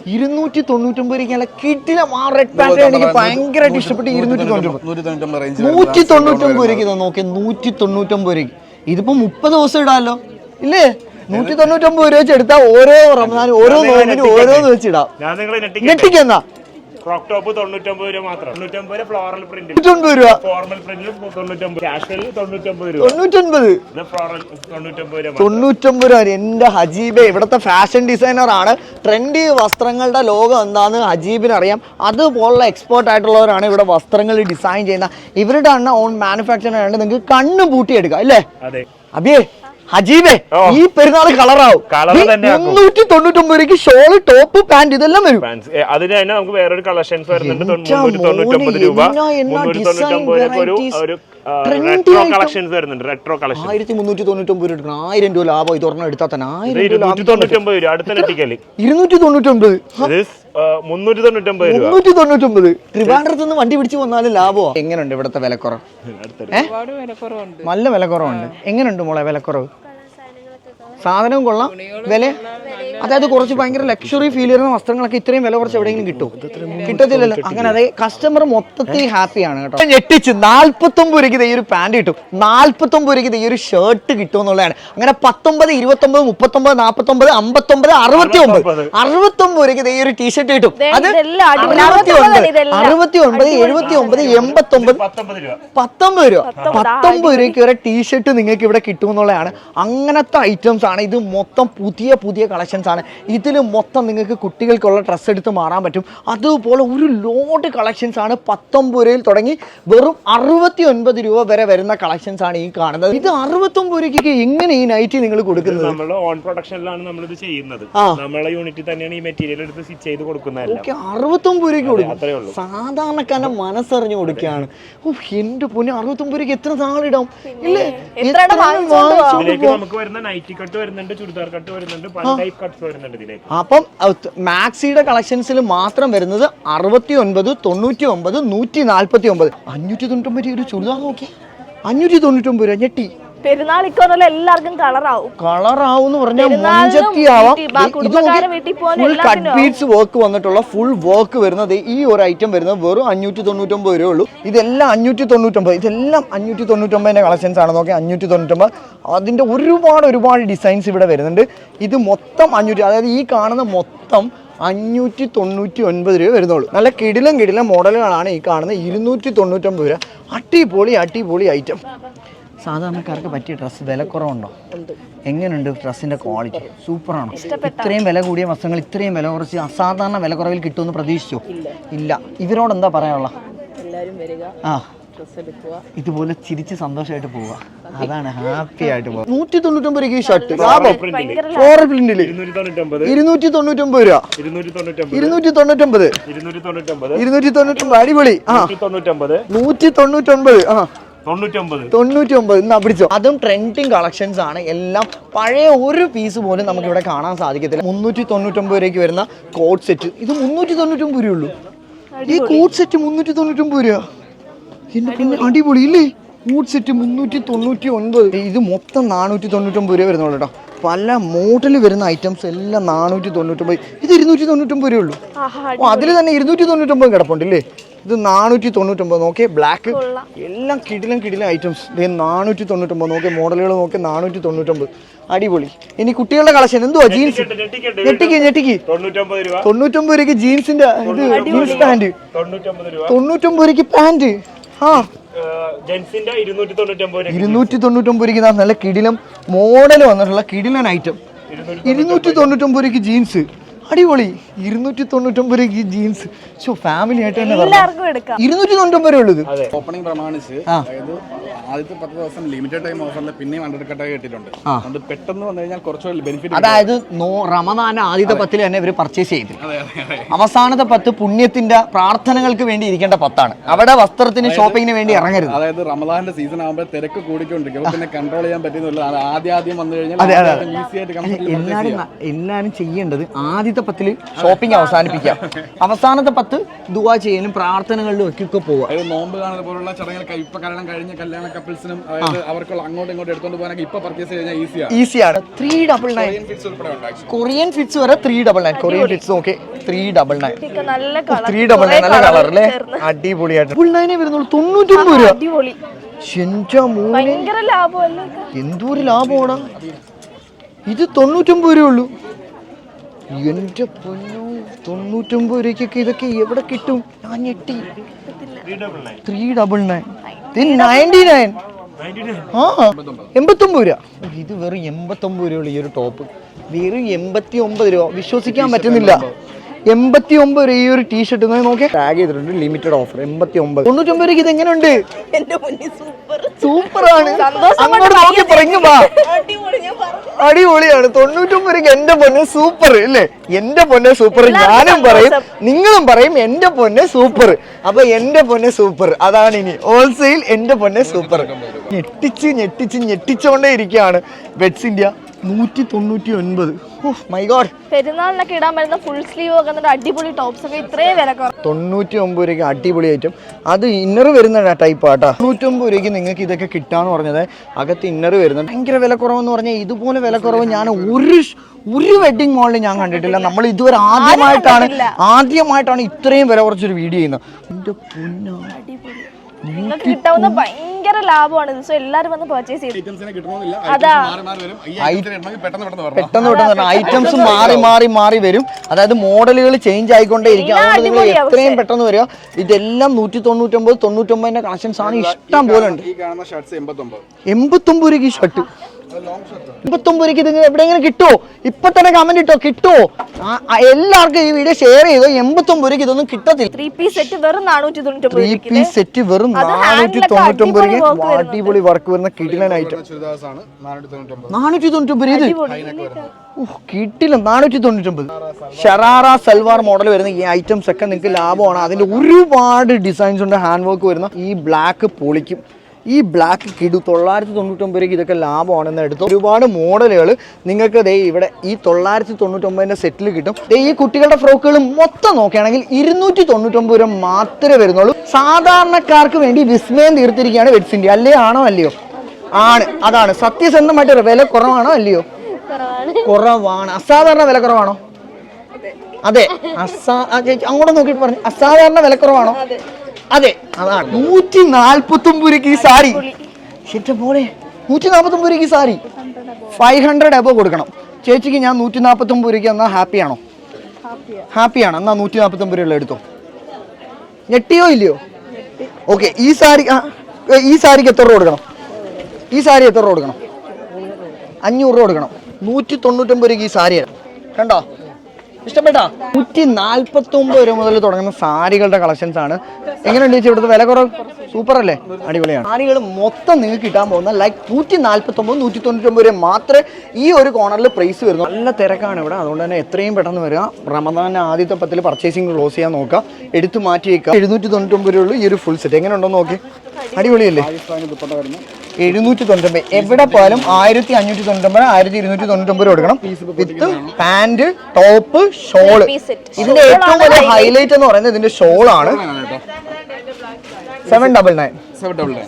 ഇരുന്നൂറ്റി തൊണ്ണൂറ്റൊമ്പത് രൂപയ്ക്ക് നല്ല കിട്ടില്ല ആ റെഡ് പാറ്റേൺ എനിക്ക് ഭയങ്കരമായിട്ട് ഇഷ്ടപ്പെട്ട് ഇരുന്നൂറ്റി തൊണ്ണൂറ്റൊമ്പത് നൂറ്റി തൊണ്ണൂറ്റൊമ്പത് റേഞ്ച് നൂറ്റി തൊണ്ണൂറ്റൊമ്പത് രൂപയ്ക്ക് ഇത് നോക്കി നൂറ്റി തൊണ്ണൂറ്റൊമ്പത് രൂപയ്ക്ക്. ഇതിപ്പോ മുപ്പത് ദിവസം ഇടാമല്ലോ ഇല്ലേ? നൂറ്റി തൊണ്ണൂറ്റൊമ്പത് രൂപ വെച്ച് എടുത്താൽ ഓരോ റമദാനും ഓരോ നോമ്പിനും ഓരോന്ന് വെച്ച് ഇടാം. ടോപ്പ് തൊണ്ണൂറ്റൊമ്പത് രൂപ മാത്രം. തൊണ്ണൂറ്റൊമ്പത് രൂപ ഫ്ലോറൽ പ്രിന്റ് തൊണ്ണൂറ്റൊമ്പത് രൂപ. ഫോർമൽ പ്രിന്റിൽ തൊണ്ണൂറ്റൊമ്പത് കാഷ്വൽ തൊണ്ണൂറ്റൊമ്പത് രൂപ. തൊണ്ണൂറ്റൊൻപത്. ഇത് ഫ്ലോറൽ തൊണ്ണൂറ്റൊമ്പത് രൂപ. തൊണ്ണൂറ്റൊമ്പത് രൂപ എന്റെ ഹജീബെ ഇവിടുത്തെ ഫാഷൻ ഡിസൈനർ ആണ്. ട്രെൻഡി വസ്ത്രങ്ങളുടെ ലോകം എന്താന്ന് ഹജീബിന് അറിയാം. അതുപോലുള്ള എക്സ്പേർട്ട് ആയിട്ടുള്ളവരാണ് ഇവിടെ വസ്ത്രങ്ങൾ ഡിസൈൻ ചെയ്യുന്ന. ഇവരുടെ അണ്ണ ഓൺ മാനുഫാക്ചറിംഗ് ആണ്. നിങ്ങൾക്ക് കണ്ണ് പൂട്ടിയെടുക്കാം അല്ലേ? അതെ. അബിയേ ഹജീബെ ഓ. ഈ പെരുന്നാൾ കളറാവും. മുന്നൂറ്റി തൊണ്ണൂറ്റൊമ്പത് രൂപയ്ക്ക് ഷോൾ ടോപ്പ് പാന്റ് ഇതെല്ലാം വരും. അതിന് തന്നെ നമുക്ക് വേറൊരു കളക്ഷൻസ് വരുന്നുണ്ട്. തൊണ്ണൂറ്റി തൊണ്ണൂറ്റി ഒമ്പത് രൂപ. മുന്നൂറ്റി ഒരു റെട്രോ കളക്ഷൻസ് വരുന്നുണ്ട് റെട്രോ കളക്ഷൻ ആയിരത്തി മുന്നൂറ്റി തൊണ്ണൂറ്റൊമ്പത് രൂപ എടുക്കണം. ആയിരം രൂപ ലാഭം ഇത് ഒരെണ്ണം എടുത്താൽ തന്നെ ആയിരം രൂപ ഇരുന്നൂറ്റി തൊണ്ണൂറ്റൊമ്പത് രൂപ അടുത്ത നെട്ടിക്കൽ ഇരുന്നൂറ്റി തൊണ്ണൂറ്റൊമ്പത് ഇത് മുന്നൂറ്റി തൊണ്ണൂറ്റൊമ്പത് രൂപ. മുന്നൂറ്റി തൊണ്ണൂറ്റൊമ്പത് ട്രിവാൻഡ്രത്ത് നിന്ന് വണ്ടി പിടിച്ച് വന്നാലും ലാഭമോ. എങ്ങനെയുണ്ട് ഇവിടുത്തെ വിലക്കുറവ്? നല്ല വിലക്കുറവുണ്ട്. എങ്ങനെയുണ്ട് മോളെ വിലക്കുറവ്? സാധനം കൊള്ളാം. വില? അതായത് കുറച്ച് ഭയങ്കര ലക്ഷറി ഫീൽ ചെയ്യുന്ന വസ്ത്രങ്ങളൊക്കെ ഇത്രയും വില കുറച്ച് എവിടെയെങ്കിലും കിട്ടും കിട്ടത്തില്ലല്ലോ. അങ്ങനെ അതെ കസ്റ്റമർ മൊത്തത്തിൽ ഹാപ്പിയാണ് കേട്ടോ. ഞെട്ടിച്ച്. നാല്പത്തൊമ്പത് രൂപയ്ക്ക് ദേ ഈ ഒരു പാന്റ് കിട്ടും. നാല്പത്തൊമ്പത് രൂപയ്ക്ക് ദേ ഈ ഒരു ഷർട്ട് കിട്ടും എന്നുള്ളതാണ് അങ്ങനെ പത്തൊമ്പത് ഇരുപത്തൊമ്പത് മുപ്പത്തൊമ്പത് നാൽപ്പത്തൊമ്പത് അമ്പത്തൊമ്പത് അറുപത്തി ഒമ്പത് അറുപത്തൊമ്പത് രൂപയ്ക്ക് ദേ ഈ ഒരു ടീഷർട്ട് കിട്ടും. അത്. അറുപത്തി ഒമ്പത്. അറുപത്തി ഒമ്പത് എഴുപത്തി ഒമ്പത് എൺപത്തൊമ്പത്. പത്തൊമ്പത് രൂപ. പത്തൊമ്പത് രൂപ. പത്തൊമ്പത്. രൂപയ്ക്ക് ഒരു ടീഷർട്ട് നിങ്ങൾക്ക് ഇവിടെ കിട്ടും എന്നുള്ളതാണ് അങ്ങനത്തെ ഐറ്റംസ് ആണ് ഇത് മൊത്തം പുതിയ പുതിയ കളക്ഷൻസ് ആണ്. ഇതിൽ മൊത്തം നിങ്ങൾക്ക് കുട്ടികൾക്കുള്ള ഡ്രസ്സ് എടുത്ത് മാറാൻ പറ്റും. അതുപോലെ ഒരു ലോഡ് കളക്ഷൻസ് ആണ് പത്തൊമ്പത് രൂപയിൽ തുടങ്ങി വെറും അറുപത്തി ഒൻപത് രൂപ വരെ വരുന്ന കളക്ഷൻസ് ആണ് ഈ കാണുന്നത്. ഇത് അറുപത്തൊമ്പത് രൂപയ്ക്ക് എങ്ങനെ ഈ നൈറ്റി നിങ്ങൾ കൊടുക്കുന്നത്? നമ്മൾ ഓൺ പ്രൊഡക്ഷനിലാണ് നമ്മൾ ഇത് ചെയ്യുന്നത്. നമ്മളെ യൂണിറ്റിൽ തന്നെയാണ് ഈ മെറ്റീരിയൽ എടുത്ത് സ്റ്റിച്ച് ചെയ്ത് കൊടുക്കുന്നതല്ല. ഓക്കെ അറുപത്തൊമ്പത് രൂപയ്ക്ക് കൊടുക്കും. അത്രേ ഉള്ളൂ. സാധാരണക്കാരന്റെ മനസ്സറിഞ്ഞു കൊടുക്കുകയാണ്. എന്റെ പൊന്നെ അറുപത്തൊമ്പത് രൂപയ്ക്ക് എത്ര നാളിടാം? ഇല്ലേ നമുക്ക് വരുന്ന നൈറ്റി കട്ട് വരുന്നുണ്ട് ചുരിദാർ കട്ട് വരുന്നുണ്ട് പല ടൈപ്പ് കട്ട്സ് വരുന്നുണ്ട് ഇതിലേക്ക്. അപ്പം മാക്സിയുടെ കളക്ഷൻസിൽ മാത്രം വരുന്നത് അറുപത്തി ഒൻപത് തൊണ്ണൂറ്റി ഒമ്പത് നൂറ്റി നാൽപ്പത്തി ഒമ്പത് അഞ്ഞൂറ്റി തൊണ്ണൂറ്റൊമ്പത് രൂപ ഒരു ചുരിദാർ നോക്കി. അഞ്ഞൂറ്റി തൊണ്ണൂറ്റൊമ്പത് രൂപ ഞെട്ടി. പെരുന്നാൾ ഇക്കോന്നല്ല എല്ലാവർക്കും കളറാവും. പറഞ്ഞാൽ കട്ട് ബീഡ്സ് വർക്ക് വന്നിട്ടുള്ള ഫുൾ വർക്ക് വരുന്നത് ഈ ഒരു ഐറ്റം വരുന്നത് വെറും അഞ്ഞൂറ്റി തൊണ്ണൂറ്റൊമ്പത് രൂപ ഉള്ളൂ. ഇതെല്ലാം അഞ്ഞൂറ്റി തൊണ്ണൂറ്റൊമ്പത് ഇതെല്ലാം അഞ്ഞൂറ്റി തൊണ്ണൂറ്റൊമ്പതിന്റെ കളക്ഷൻസ് ആണ്. നോക്കി അഞ്ഞൂറ്റി തൊണ്ണൂറ്റൊമ്പത് അതിന്റെ ഒരുപാട് ഒരുപാട് ഡിസൈൻസ് ഇവിടെ വരുന്നുണ്ട്. ഇത് മൊത്തം അഞ്ഞൂറ്റി അതായത് ഈ കാണുന്ന മൊത്തം അഞ്ഞൂറ്റി തൊണ്ണൂറ്റി ഒൻപത് രൂപ വരുന്നുള്ളൂ. നല്ല കിടിലം കിടിലം മോഡലുകളാണ് ഈ കാണുന്നത്. ഇരുന്നൂറ്റി തൊണ്ണൂറ്റൊമ്പത് രൂപ. അടിപൊളി അടിപൊളി ഐറ്റം സാധാരണക്കാർക്ക് പറ്റിയ ഡ്രസ്സ് വിലക്കുറവുണ്ടോ? എങ്ങനെയുണ്ട് ഡ്രസ്സിന്റെ ക്വാളിറ്റി? സൂപ്പറാണോ. ഇത്രയും വില കൂടിയ വസ്ത്രങ്ങൾ ഇത്രയും വില കുറച്ച് അസാധാരണ വില കുറവിൽ കിട്ടുമെന്ന് പ്രതീക്ഷിച്ചോ? ഇല്ല. ഇവരോട് എന്താ പറയാനുള്ള? ആ. ഇതുപോലെ ചിരിച്ച് സന്തോഷമായിട്ട് പോവുക. അതാണ് ഹാപ്പി ആയിട്ട് പോവുക. നൂറ്റി തൊണ്ണൂറ്റൊമ്പത് രൂപ ഈ ഷർട്ട്. ഫ്ലോറൽ പ്രിന്റിൽ ഇരുന്നൂറ്റി തൊണ്ണൂറ്റൊമ്പത് രൂപ. ഇരുന്നൂറ്റി തൊണ്ണൂറ്റൊമ്പത് ഇരുന്നൂറ്റി തൊണ്ണൂറ്റൊമ്പത് അടിപൊളി. ആ. നൂറ്റി തൊണ്ണൂറ്റൊമ്പത് ആ. തൊണ്ണൂറ്റി ഒമ്പത് എന്നാ പിടിച്ചോ. അതും ട്രെൻഡിങ് കളക്ഷൻസ് ആണ്. എല്ലാം പഴയ ഒരു പീസ് പോലും നമുക്ക് ഇവിടെ കാണാൻ സാധിക്കത്തില്ല. മുന്നൂറ്റി തൊണ്ണൂറ്റൊമ്പത് രൂപയ്ക്ക് വരുന്ന കോട്ട് സെറ്റ് ഇത് മുന്നൂറ്റി തൊണ്ണൂറ്റൊമ്പത് രൂപയുള്ളൂ ഈ കോട്ട് സെറ്റ് മുന്നൂറ്റി തൊണ്ണൂറ്റൊമ്പത് രൂപ എന്റെ പിന്നെ അടിപൊളി. ഇല്ലേ കോട്ട് സെറ്റ് മുന്നൂറ്റി തൊണ്ണൂറ്റി ഒൻപത് ഇത് മൊത്തം നാനൂറ്റി തൊണ്ണൂറ്റൊമ്പത് രൂപ വരുന്നുള്ളൂ കേട്ടോ പല മോഡൽ വരുന്ന ഐറ്റംസ് എല്ലാം നാനൂറ്റി തൊണ്ണൂറ്റൊമ്പത് ഇത് ഇരുന്നൂറ്റി തൊണ്ണൂറ്റൊമ്പത് രൂപ ഉള്ളൂ ഓ അതിൽ തന്നെ ഇരുന്നൂറ്റി തൊണ്ണൂറ്റൊമ്പത് കിടപ്പുണ്ട് ഇല്ലേ ഇത് നാനൂറ്റി തൊണ്ണൂറ്റൊമ്പത് നോക്കിയേ ബ്ലാക്ക് എല്ലാം കിടിലും കിടിലും ഐറ്റംസ് ഇതേ നാനൂറ്റി തൊണ്ണൂറ്റൊമ്പത് നോക്കിയ മോഡലുകൾ നോക്കിയ നാനൂറ്റി തൊണ്ണൂറ്റൊമ്പത് അടിപൊളി. ഇനി കുട്ടികളുടെ കളക്ഷൻ. എന്തുവാ ജീൻസ് ഞെട്ടിക്ക് ഞെട്ടിക്ക് തൊണ്ണൂറ്റൊമ്പത് രൂപ. രൂപയ്ക്ക് ജീൻസിന്റെ ഇത് ജീൻസ് പാന്റ് തൊണ്ണൂറ്റൊമ്പത് രൂപ. രൂപയ്ക്ക് പാന്റ് ആ. ജെൻസിന്റെ ഇരുന്നൂറ്റി തൊണ്ണൂറ്റൊമ്പത് രൂപ ഇരുന്നൂറ്റി തൊണ്ണൂറ്റൊമ്പത് രൂപയ്ക്ക് നല്ല കിടിലം മോഡൽ വന്നിട്ടുള്ള കിടിലൻ ഐറ്റം ഇരുന്നൂറ്റി തൊണ്ണൂറ്റൊമ്പത് രൂപയ്ക്ക് ജീൻസ് അടിപൊളി. ഇരുന്നൂറ്റി തൊണ്ണൂറ്റൊമ്പത് രൂപയ്ക്ക് ജീൻസ് ഷോ ഫാമിലി ആയിട്ട് തന്നെ എല്ലാവർക്കും എടുക്കാം. ഇരുന്നൂറ്റി തൊണ്ണൂറ്റൊമ്പത് രൂപ ഉള്ളത് ഓപ്പണിംഗ് പ്രമാണിച്ച് അതായത് ആദ്യത്തെ പത്ത് ദിവസം ലിമിറ്റഡ് ടൈം ഓഫറിൽ പിന്നെയും അണ്ടർ കട്ടായി കിട്ടിയിട്ടുണ്ട്. അതുകൊണ്ട് പെട്ടെന്ന് വന്നു കഴിഞ്ഞാൽ കുറച്ചുകൂടി ബെനിഫിറ്റ് അതായത് റമദാൻ ആദ്യത്തെ പത്തിൽ തന്നെ ഇവർ പർച്ചേസ് ചെയ്തു. അവസാനത്തെ പത്ത് പുണ്യത്തിന്റെ പ്രാർത്ഥനകൾക്ക് വേണ്ടി ഇരിക്കേണ്ട പത്താണ്. അവിടെ വസ്ത്രത്തിന് ഷോപ്പിങ്ങിന് വേണ്ടി ഇറങ്ങരുത്. അതായത് റമദാന്റെ സീസൺ ആകുമ്പോൾ തിരക്ക് കൂടിക്കൊണ്ടിരിക്കും. പിന്നെ കൺട്രോൾ ചെയ്യാൻ പറ്റുന്നില്ല ആദ്യം ആദ്യം വന്നു. കഴിഞ്ഞാൽ ന- എല്ലാരും ചെയ്യേണ്ടത് ആദ്യത്തെ പത്തിൽ ഷോപ്പിംഗ് അവസാനിപ്പിക്കാം അവസാനത്തെ പത്ത് ദുവാ ചെയ്യാനും പ്രാർത്ഥനകളിലും ഒക്കെ പോവുക. നോമ്പ് കാണുന്ന പോലുള്ള ചടങ്ങുകൾ കഴിഞ്ഞ കല്യാണ കപ്പിൾസിനും അതായത് അവർക്കുള്ള അങ്ങോട്ടും ഇങ്ങോട്ടും എടുത്തോണ്ട് പോകാനൊക്കെ ഇപ്പൊ പർച്ചേസ് കഴിഞ്ഞാൽ ഈസിയാണ് ഈസിയാണ് three double nine. Korean fits വരെ three double nine Korean fits okay three double nine നല്ല കളർ ത്രീ ഡബിൾ നയൻ നല്ല കളർ അല്ലേ? അടിപൊളിയായിട്ട്. ഡബിൾ നയനെ വരുന്നുള്ളൂ. തൊണ്ണൂറ്റൊമ്പത് രൂപ. എന്തോരു ലാഭമാടാ. ഇത് തൊണ്ണൂറ്റൊമ്പത് രൂപ ഉള്ളൂ എന്റെ പൊന്നു തൊണ്ണൂറ്റൊമ്പത് രൂപയ്ക്കൊക്കെ ഇതൊക്കെ എവിടെ കിട്ടും? ഞാൻ ഞെട്ടി. Three double nine ninety nine. ആ എൺപത്തൊമ്പത് രൂപ. ഇത് വെറും എൺപത്തൊമ്പത് രൂപയുള്ള ഈ ഒരു ടോപ്പ്. വെറും എൺപത്തി ഒമ്പത് രൂപ. വിശ്വസിക്കാൻ പറ്റുന്നില്ല. എൺപത്തി ഒമ്പത് രൂപ ഈ ഒരു ടീഷർട്ട് നോക്കിയാൽ ടാഗ് ചെയ്തിട്ടുണ്ട് ലിമിറ്റഡ് ഓഫർ എൺപത്തി ഒമ്പത് തൊണ്ണൂറ്റൊമ്പത് രൂപയ്ക്ക് ഇത് എങ്ങനെയുണ്ട്? സൂപ്പർ സൂപ്പറാണ് സന്തോഷം അങ്ങോട്ട് നോക്കി പറഞ്ഞു വാ. അടിപൊളിയാണ്. തൊണ്ണൂറ്റൊമ്പത് രൂപയ്ക്ക് എന്റെ പൊന്നെ സൂപ്പർ അല്ലേ എന്റെ പൊന്നെ സൂപ്പർ ഞാനും പറയും നിങ്ങളും പറയും എന്റെ പൊന്നെ സൂപ്പർ അപ്പൊ എന്റെ പൊന്നെ സൂപ്പർ അതാണ് ഇനി. ഹോൾസെയിൽ എന്റെ പൊന്നെ സൂപ്പർ ഞെട്ടിച്ച് ഞെട്ടിച്ച് ഞെട്ടിച്ചോണ്ടേ ഇരിക്കുകയാണ്. ബെഡ്സ് ഇന്ത്യ നൂറ്റി തൊണ്ണൂറ്റി ഒൻപത് മൈ ഗോഡ് പെരുന്നാളിനൊക്കെ ഇടാൻ പറ്റുന്ന ഫുൾ സ്ലീവ് ഒക്കെ എന്നിട്ട് അടിപൊളി ടോപ്സ് ഒക്കെ ഇത്രയും വില കുറവ്. തൊണ്ണൂറ്റി ഒമ്പത് രൂപയ്ക്ക് അടിപൊളി ഐറ്റം അത് ഇന്നർ വരുന്ന ടൈപ്പ് ആട്ടാ തൊണ്ണൂറ്റൊമ്പത് രൂപയ്ക്ക് നിങ്ങൾക്ക് ഇതൊക്കെ കിട്ടാന്ന് പറഞ്ഞത്. അകത്ത് ഇന്നർ വരുന്നുണ്ട് ഭയങ്കര വില കുറവെന്ന് പറഞ്ഞാൽ ഇതുപോലെ വില കുറവ് ഞാൻ ഒരു ഒരു വെഡിങ് മോളിൽ ഞാൻ കണ്ടിട്ടില്ല. നമ്മൾ ഇതുവരെ ആദ്യമായിട്ടാണ് ആദ്യമായിട്ടാണ് ഇത്രയും വില കുറച്ചൊരു വീഡിയോ ചെയ്യുന്നത്. എന്റെ പൊന്നാ. നിങ്ങൾക്ക് കിട്ടാവുന്ന ഭയങ്കര ലാഭമാണ്. ഇത് സോ എല്ലാരും വന്ന് പർച്ചേസ് ചെയ്തു. അതാ. പെട്ടെന്ന് പെട്ടെന്ന് ഐറ്റംസ് മാറി മാറി മാറി വരും. അതായത് മോഡലുകൾ ചേഞ്ച് ആയിക്കൊണ്ടേയിരിക്കും എല്ലാം അതുകൊണ്ട് നിങ്ങൾ എത്രയും പെട്ടെന്ന് വരിക. ഇതെല്ലാം നൂറ്റി തൊണ്ണൂറ്റൊമ്പത് തൊണ്ണൂറ്റൊമ്പതിന്റെ കളക്ഷൻസ് ആണ് ഇഷ്ടം പോലെ ഉണ്ട്. ഈ കാണുന്ന ഷർട്ട്സ് എൺപത്തൊമ്പത്. രൂപയ്ക്ക് ഈ ഷർട്ട് രൂപയ്ക്ക് ഇത് എവിടെയെങ്കിലും കിട്ടുമോ ഇപ്പൊ തന്നെ കമന്റ് ഇട്ടോ കിട്ടുമോ എല്ലാവർക്കും ഈ വീഡിയോ ഷെയർ ചെയ്തോ? എൺപത്തൊമ്പത് ഇതൊന്നും കിട്ടത്തില്ല. ത്രീ പീസ് സെറ്റ് വെറും നാനൂറ്റി തൊണ്ണൂറ്റി ത്രീ പീസ് സെറ്റ് വെറും നാനൂറ്റി തൊണ്ണൂറ്റൊമ്പത് അടിപൊളി വർക്ക് വരുന്ന കിടിലൻ ഐറ്റം ആണ് നാനൂറ്റി തൊണ്ണൂറ്റൊമ്പത് ഇത്? കിട്ടില്ല നാനൂറ്റി തൊണ്ണൂറ്റൊമ്പത് ഷറാറ സൽവാർ മോഡൽ വരുന്ന ഈ ഐറ്റംസ് ഒക്കെ നിങ്ങൾക്ക് ലാഭമാണ്. അതിന്റെ ഒരുപാട് ഡിസൈൻസ് ഉണ്ട്. ഹാൻഡ് വർക്ക് വരുന്ന ഈ ബ്ലാക്ക് പൊളിക്കും. ഈ ബ്ലാക്ക് കിടു തൊള്ളായിരത്തി തൊണ്ണൂറ്റൊമ്പത് രൂപയ്ക്ക് ഇതൊക്കെ ലാഭമാണെന്ന് എടുത്തു. ഒരുപാട് മോഡലുകൾ നിങ്ങൾക്ക് ദേ ഇവിടെ ഈ തൊള്ളായിരത്തി തൊണ്ണൂറ്റൊമ്പതിന്റെ സെറ്റിൽ കിട്ടും. ദേ ഈ കുട്ടികളുടെ ഫ്രോക്കുകൾ മൊത്തം നോക്കുകയാണെങ്കിൽ ഇരുന്നൂറ്റി തൊണ്ണൂറ്റൊമ്പത് രൂപ മാത്രമേ വരുന്നുള്ളൂ. സാധാരണക്കാർക്ക് വേണ്ടി വിസ്മയം തീർത്തിരിക്കുകയാണ് വെഡ്സ് ഇന്ത്യ അല്ലേ ആണോ? അല്ലയോ? ആണ്. അതാണ്. സത്യസന്ധമായിട്ട് വില കുറവാണോ? അല്ലയോ? കുറവാണ്. അസാധാരണ വില കുറവാണോ? അതെ. അസാ അങ്ങോട്ട് നോക്കിയിട്ട് പറഞ്ഞു. അസാധാരണ വില കുറവാണോ? അതെ. അതാണ്. നൂറ്റി നാൽപ്പത്തി ഒമ്പത് രൂപയ്ക്ക് ഈ സാരി. ശരി മോളെ നൂറ്റി നാൽപ്പത്തി ഒമ്പത് രൂപയ്ക്ക് ഈ സാരി. ഫൈവ് ഹൺഡ്രഡ് എബോ കൊടുക്കണം. ചേച്ചിക്ക് ഞാൻ നൂറ്റി നാൽപ്പത്തി ഒമ്പത് രൂപയ്ക്ക് എന്നാൽ ഹാപ്പിയാണോ. ഹാപ്പിയാണ് എന്നാ നൂറ്റി നാൽപ്പത്തി ഒമ്പത് രൂപയുള്ള എടുത്തോ. ഞെട്ടിയോ ഇല്ലയോ? ഓക്കെ ഈ സാരി ആ, ഈ സാരിക്ക് എത്ര രൂപ കൊടുക്കണം? ഈ സാരി എത്ര രൂപ കൊടുക്കണം? അഞ്ഞൂറ് രൂപ കൊടുക്കണം. നൂറ്റി തൊണ്ണൂറ്റൊമ്പത് രൂപയ്ക്ക് ഈ സാരി കണ്ടോ? ഇഷ്ടപ്പെട്ടാ? നൂറ്റി നാല്പത്തി ഒമ്പത് രൂപ മുതൽ തുടങ്ങുന്ന സാരികളുടെ കളക്ഷൻസ് ആണ്. എങ്ങനെയുണ്ട് ചേച്ചി ഇവിടുത്തെ വില കുറവ്? സൂപ്പർ അല്ലേ? അടിപൊളിയാണ്. സാരികൾ മൊത്തം നിങ്ങൾക്ക് കിട്ടാൻ പോകുന്ന ലൈക്ക് നൂറ്റി നാൽപ്പത്തി ഒമ്പത് നൂറ്റി തൊണ്ണൂറ്റൊമ്പത് രൂപ മാത്രമേ ഈ ഒരു കോർണറിൽ പ്രൈസ് വരുന്നു. നല്ല തിരക്കാണ് ഇവിടെ. അതുകൊണ്ട് തന്നെ എത്രയും പെട്ടെന്ന് വരിക. റമദാൻ ആദ്യത്തെ പത്തിൽ പർച്ചേസിംഗ് ക്ലോസ് ചെയ്യാൻ നോക്കുക. എടുത്തു മാറ്റി വയ്ക്കുക എഴുന്നൂറ്റി തൊണ്ണൂറ്റൊമ്പത് രൂപ ഈ ഒരു ഫുൾ സെറ്റ് എങ്ങനെ ഉണ്ടോ നോക്കി. അടിപൊളിയല്ലേ? എഴുന്നൂറ്റി തൊണ്ണൂറ്റൊമ്പത് എവിടെ പോയാലും ആയിരത്തി അഞ്ഞൂറ്റി തൊണ്ണൂറ്റൊമ്പത് ആയിരത്തി ഇരുന്നൂറ്റി തൊണ്ണൂറ്റൊമ്പത് കൊടുക്കണം വിത്ത് പാന്റ് ടോപ്പ് ഷോൾ. ഇതിന്റെ ഏറ്റവും വലിയ ഹൈലൈറ്റ് എന്ന് പറയുന്നത് ഇതിന്റെ ഷോളാണ്. ആണ് സെവൻ ഡബിൾ നയൻ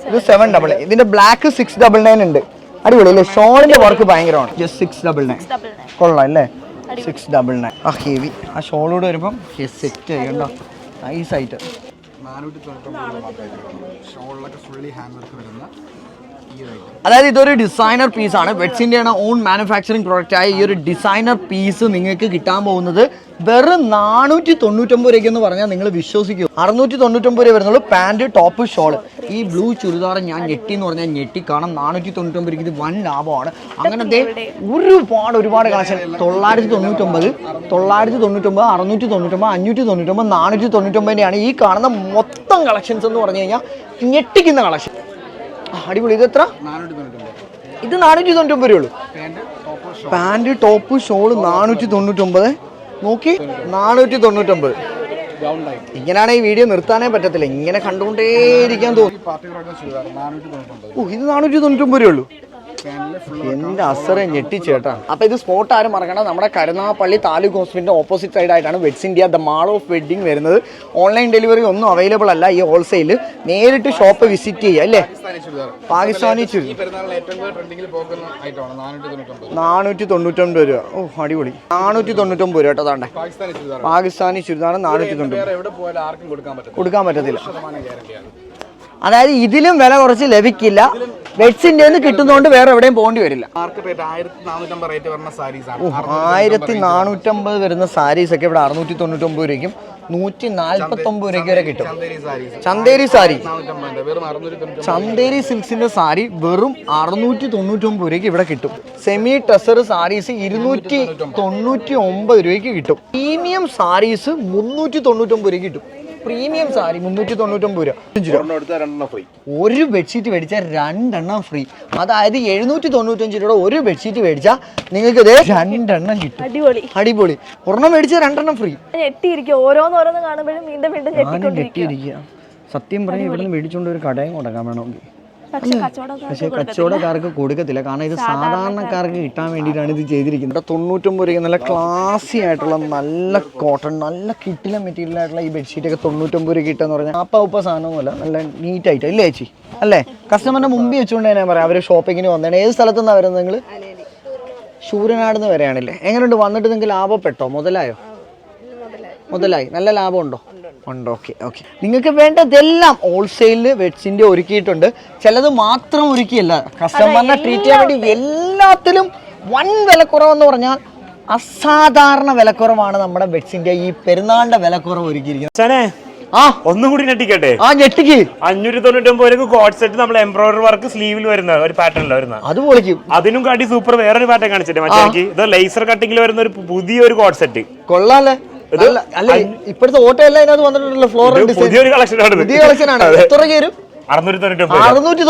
ഇത് സെവൻ ഡബിൾ നയൻ ഇതിന്റെ ബ്ലാക്ക് സിക്സ് ഡബിൾ നയൻ ഉണ്ട്. അടിപൊളി അല്ലേ ഷോളിന്റെ വർക്ക് ഭയങ്കരമാണ്. ജസ്റ്റ് സിക്സ് ഡബിൾ നയൻ കൊള്ളാം അല്ലേ? സിക്സ് ഡബിൾ നയൻ ആ ഹെവി ആ ഷോളോട് വരുമ്പം സെറ്റ് ചെയ്യണ്ടോ? നൈസ് ആയിട്ട്. നാനൂറ്റി തൊണ്ണൂറ്റൊമ്പത് മാത്രമേ ഷോളിലൊക്കെ ഫുള്ളി ഹാൻഡ് വർക്ക് വരുന്ന അതായത് ഇതൊരു ഡിസൈനർ പീസ് ആണ്. പീസാണ് വെറ്റ്സിന്റെയാണ് ഓൺ മാനുഫാക്ചറിങ് ആയ ഈ ഒരു ഡിസൈനർ പീസ് നിങ്ങൾക്ക് കിട്ടാൻ പോകുന്നത് വെറും നാനൂറ്റി തൊണ്ണൂറ്റൊമ്പത് രൂപയ്ക്ക് എന്ന് പറഞ്ഞാൽ നിങ്ങൾ വിശ്വസിക്കും. അറുന്നൂറ്റി തൊണ്ണൂറ്റൊമ്പത് രൂപ വരുന്നുള്ളൂ പാന്റ് ടോപ്പ് ഷോൾ ഈ ബ്ലൂ ചുരിദാർ ഞാൻ ഞെട്ടി എന്ന് പറഞ്ഞാൽ ഞെട്ടി കാണാം നാനൂറ്റി തൊണ്ണൂറ്റൊമ്പത് രൂപയ്ക്ക് ഇത് വൻ ലാഭമാണ്. അങ്ങനത്തെ ഒരുപാട് ഒരുപാട് കളക്ഷൻ തൊള്ളായിരത്തി തൊണ്ണൂറ്റൊമ്പത് തൊള്ളായിരത്തി തൊണ്ണൂറ്റൊമ്പത് അറുന്നൂറ്റി തൊണ്ണൂറ്റൊമ്പത് അഞ്ഞൂറ്റി തൊണ്ണൂറ്റൊമ്പത് നാനൂറ്റി തൊണ്ണൂറ്റൊമ്പതിന്റെയാണ് ഈ കാണുന്ന മൊത്തം കളക്ഷൻസ് എന്ന് പറഞ്ഞു കഴിഞ്ഞാൽ ഞെട്ടിക്കുന്ന കളക്ഷൻ അടിപൊളി. ഇത് എത്ര? ഇത് നാനൂറ്റി തൊണ്ണൂറ്റൊമ്പത് രൂപയുള്ളൂ. പാന്റ് ടോപ്പ് ഷോൾ നാനൂറ്റി തൊണ്ണൂറ്റൊമ്പത് നോക്കി നാനൂറ്റി തൊണ്ണൂറ്റൊമ്പത് ഗൗൺ ടൈപ്പ് ഇങ്ങനെയാണ് ഈ വീഡിയോ നിർത്താനേ പറ്റത്തില്ല. ഇങ്ങനെ കണ്ടുകൊണ്ടേ ഇരിക്കാൻ തോന്നും ഓ ഇത് നാനൂറ്റി തൊണ്ണൂറ്റൊമ്പത് രൂപയുള്ളൂ. പാന്റിൽ ഫുൾ എന്റെ അസറെ ഞെട്ടിച്ചേട്ടാ. അപ്പൊ ഇത് സ്പോട്ട് ആരും മറക്കണം നമ്മുടെ കരുനാഗപ്പള്ളി താലൂക്ക് ഹോസ്പിറ്റലിന്റെ ഓപ്പോസിറ്റ് സൈഡ് ആയിട്ടാണ് Weds India the mall of wedding വരുന്നത്. ഓൺലൈൻ ഡെലിവറി ഒന്നും അവൈലബിൾ അല്ല ഈ ഹോൾസെയിൽ നേരിട്ട് ഷോപ്പ് വിസിറ്റ് ചെയ്യുക അല്ലേ? പാകിസ്ഥാനി നാനൂറ്റി തൊണ്ണൂറ്റൊമ്പത് രൂപ. ഓ അടിപൊളി. നാനൂറ്റി തൊണ്ണൂറ്റൊമ്പത് രൂപ കേട്ടോ താണ്ടെ. പാകിസ്ഥാനി ചുരിദാർ നാനൂറ്റി തൊണ്ണൂറ്റി കൊടുക്കാൻ പറ്റത്തില്ല. അതായത് ഇതിലും വില കുറച്ച് ലഭിക്കില്ല. വെഡ്സിന്റെ കിട്ടുന്നതുകൊണ്ട് വേറെ എവിടെയും പോകേണ്ടി വരില്ല. ആയിരത്തി നാനൂറ്റമ്പത് വരുന്ന സാരീസ് ഒക്കെ ഇവിടെ അറുന്നൂറ്റി തൊണ്ണൂറ്റി ഒമ്പത് രൂപയ്ക്കും നൂറ്റി നാല്പത്തി ഒമ്പത് രൂപയ്ക്ക് വരെ കിട്ടും. ചന്തേരി സാരി. ചന്തേരി സിൽക്സിന്റെ സാരി വെറും അറുന്നൂറ്റി തൊണ്ണൂറ്റൊമ്പത് രൂപയ്ക്ക് ഇവിടെ കിട്ടും. സെമി ടെസർ സാരീസ് ഇരുന്നൂറ്റി തൊണ്ണൂറ്റി ഒമ്പത് രൂപയ്ക്ക് കിട്ടും. പ്രീമിയം സാരീസ് മുന്നൂറ്റി തൊണ്ണൂറ്റി ഒമ്പത് രൂപയ്ക്ക് കിട്ടും. പ്രീമിയം സാരി മുന്നൂറ്റി തൊണ്ണൂറ്റൊമ്പത് രൂപ. ഒരു ബെഡ്ഷീറ്റ് മേടിച്ചാൽ രണ്ടെണ്ണം ഫ്രീ അതായത് എഴുന്നൂറ്റി തൊണ്ണൂറ്റഞ്ച് രൂപയുടെ ഒരു ബെഡ്ഷീറ്റ് മേടിച്ചാൽ നിങ്ങൾക്ക് ഇത് രണ്ടെണ്ണം കിട്ടും. അടിപൊളി. അടിപൊളി. ഒരെണ്ണം മേടിച്ചാൽ രണ്ടെണ്ണം ഫ്രീ ഞെട്ടിയിരിക്കും കാണുമ്പോഴും വീണ്ടും സത്യം പറഞ്ഞാൽ ഇവിടുന്ന് മേടിച്ചുകൊണ്ട് ഒരു കടയും കൊടുക്കാൻ വേണമെങ്കിൽ. പക്ഷെ കച്ചവടക്കാർക്ക് കൊടുക്കത്തില്ല. കാരണം ഇത് സാധാരണക്കാർക്ക് കിട്ടാൻ വേണ്ടിയിട്ടാണ് ഇത് ചെയ്തിരിക്കുന്നത്. തൊണ്ണൂറ്റൊമ്പത് രൂപ നല്ല ക്ലാസി ആയിട്ടുള്ള നല്ല കോട്ടൺ നല്ല കിട്ടിലെ മെറ്റീരിയൽ ആയിട്ടുള്ള ഈ ബെഡ്ഷീറ്റ് ഒക്കെ തൊണ്ണൂറ്റൊമ്പത് രൂപ കിട്ടുക എന്ന് പറഞ്ഞാൽ അപ്പ ഉപ്പ സാധനമൊന്നുമല്ല. നല്ല നീറ്റ് ആയിട്ട്. ഇല്ലേ ചേച്ചി? അല്ലേ? കസ്റ്റമറിന്റെ മുമ്പിൽ വെച്ചുകൊണ്ട് തന്നെ പറയാം. അവർ ഷോപ്പിങ്ങിന് വന്നതാണ്. ഏത് സ്ഥലത്തു നിന്നാണ് വരുന്നത് നിങ്ങൾ ശൂരനാട് നിന്ന് വരെയാണല്ലേ? എങ്ങനെയുണ്ട്? വന്നിട്ട് നിങ്ങൾക്ക് ലാഭപ്പെട്ടോ? മുതലായോ. മുതലായി. നല്ല ലാഭമുണ്ടോ? ഉണ്ട്. Okay okay. നിങ്ങൾക്ക് വേണ്ടതെല്ലാം ഹോൾസെയിലിൽ വെഡ്സിന്റെ ഒരുക്കിയിട്ടുണ്ട്. ചിലത് മാത്രം ഒരുക്കിയല്ല. കസ്റ്റമറിനെ ട്രീറ്റ് ചെയ്യാൻ വേണ്ടി എല്ലാത്തിലും വൻ വിലക്കുറവെന്ന് പറഞ്ഞാൽ അസാധാരണ വിലക്കുറവാണ് നമ്മുടെ ബെഡ്സിന്റെ ഈ പെരുന്നാളിന്റെ വിലക്കുറവ് ഒരുക്കിയിരിക്കുന്നത്. ആ. ഒന്നും കൂടി ഞെട്ടിക്കട്ടെ? ആ ഞെട്ടിക്ക്. അഞ്ഞൂറ്റി തൊണ്ണൂറ്റി ഒമ്പത് കോട്ട് സെറ്റ് നമ്മൾ എംബ്രോയിഡറി വർക്ക് സ്ലീവിൽ വരുന്ന ഒരു പാറ്റേണിൽ വരുന്ന. അത് പൊളിക്കും. അതിനും കാട്ടി സൂപ്പർ വേറൊരു പാറ്റേൺ കാണിച്ചിട്ട് മറ്റേ ഇത് ലേസർ കട്ടിങ്ങിൽ വരുന്ന ഒരു പുതിയൊരു കോട്ട് സെറ്റ് കൊള്ളാല്ലേ? അല്ല ഇപ്പോഴത്തെ ഓട്ടോ എല്ലാം ഇതിനകത്ത് വന്നിട്ടുണ്ടല്ലോ ഫ്ലോർ പുതിയൊരു കളക്ഷൻ ആണ് പുതിയ കളക്ഷൻ ആണ്. എത്ര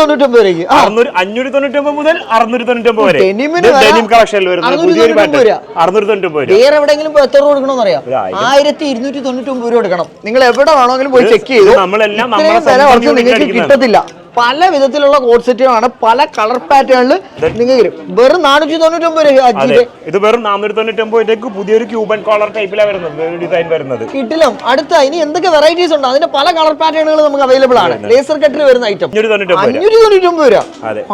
തൊണ്ണൂറ്റൊമ്പത് മുതൽ വേറെ എവിടെയെങ്കിലും എത്ര രൂപ കൊടുക്കണമെന്ന് അറിയാം? ആയിരത്തി ഇരുന്നൂറ്റി തൊണ്ണൂറ്റി ഒമ്പത് രൂപ കൊടുക്കണം. നിങ്ങൾ എവിടെ വേണമെങ്കിലും പോയി ചെക്ക് ചെയ്തു. നമ്മളെല്ലാം നിങ്ങൾക്ക് കിട്ടത്തില്ല. പല വിധത്തിലുള്ള കോഡ് സെറ്റുകളാണ് പല കളർ പാറ്റേണിൽ നിങ്ങൾക്ക് വരും വെറും നാനൂറ്റി തൊണ്ണൂറ്റി ഒമ്പത് രൂപ ഇത് വെറും നാനൂറ്റി തൊണ്ണൂറ്റൊമ്പത് രൂപയ്ക്ക് പുതിയൊരു ക്യൂബൻ കോളർ ടൈപ്പിലാണ് വരുന്നത്. ഡിസൈൻ വരുന്നത്. കിട്ടിലും അടുത്ത ഇനി എന്തൊക്കെ വെറൈറ്റീസ് ഉണ്ട്? അതിന്റെ പല കളർ പാറ്റേണുകൾ നമുക്ക് അവൈലബിൾ ആണ്. ലേസർ കട്ടിൽ വരുന്ന ഐറ്റം അഞ്ഞൂറ്റി തൊണ്ണൂറ്റി ഒമ്പത് രൂപ.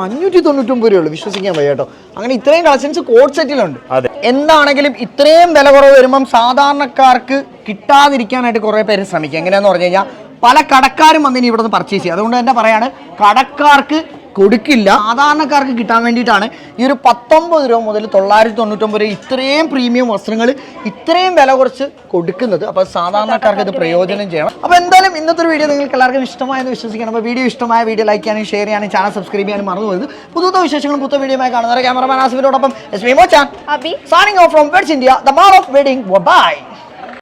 അഞ്ഞൂറ്റി തൊണ്ണൂറ്റി ഒമ്പത് രൂപ വിശ്വസിക്കാൻ വയ്യ കേട്ടോ. അങ്ങനെ ഇത്രയും കളക്ഷൻസ് കോഡ് സെറ്റിലുണ്ട് എന്താണെങ്കിലും ഇത്രയും വില കുറവ് വരുമ്പം സാധാരണക്കാർക്ക് കിട്ടാതിരിക്കാനായിട്ട് കുറേ പേര് ശ്രമിക്കും. എങ്ങനെയാന്ന് പറഞ്ഞു കഴിഞ്ഞാൽ പല കടക്കാരും വന്നിനി ഇവിടെ നിന്ന് പർച്ചേസ് ചെയ്യും. അതുകൊണ്ട് തന്നെ പറയാണ് കടക്കാർക്ക് കൊടുക്കില്ല. സാധാരണക്കാർക്ക് കിട്ടാൻ വേണ്ടിയിട്ടാണ് ഈ ഒരു പത്തൊമ്പത് രൂപ മുതൽ തൊള്ളായിരത്തി തൊണ്ണൂറ്റൊമ്പത് രൂപ ഇത്രയും പ്രീമിയം വസ്ത്രങ്ങൾ ഇത്രയും വില കുറച്ച് കൊടുക്കുന്നത്. അപ്പോൾ സാധാരണക്കാർക്ക് ഇത് പ്രയോജനം ചെയ്യണം. അപ്പോൾ എന്തായാലും ഇന്നത്തെ ഒരു വീഡിയോ നിങ്ങൾക്ക് എല്ലാവർക്കും ഇഷ്ടമായെന്ന് വിശ്വസിക്കണം. അപ്പോൾ വീഡിയോ ഇഷ്ടമായ വീഡിയോ ലൈക്ക് ചെയ്യാനും ഷെയർ ചെയ്യാനും ചാനൽ സബ്സ്ക്രൈബ് ചെയ്യാനും മറന്നു പോയത് പുതുത്ത വിശേഷങ്ങളും പുതിയ വീഡിയോയുമായി കാണുന്നവരെ ക്യാമറമാൻ ആസിഫിനോടൊപ്പം എസ് മി മോച്ചാൻ. Abi. Signing off from Weds India, the mall of wedding. Bye bye.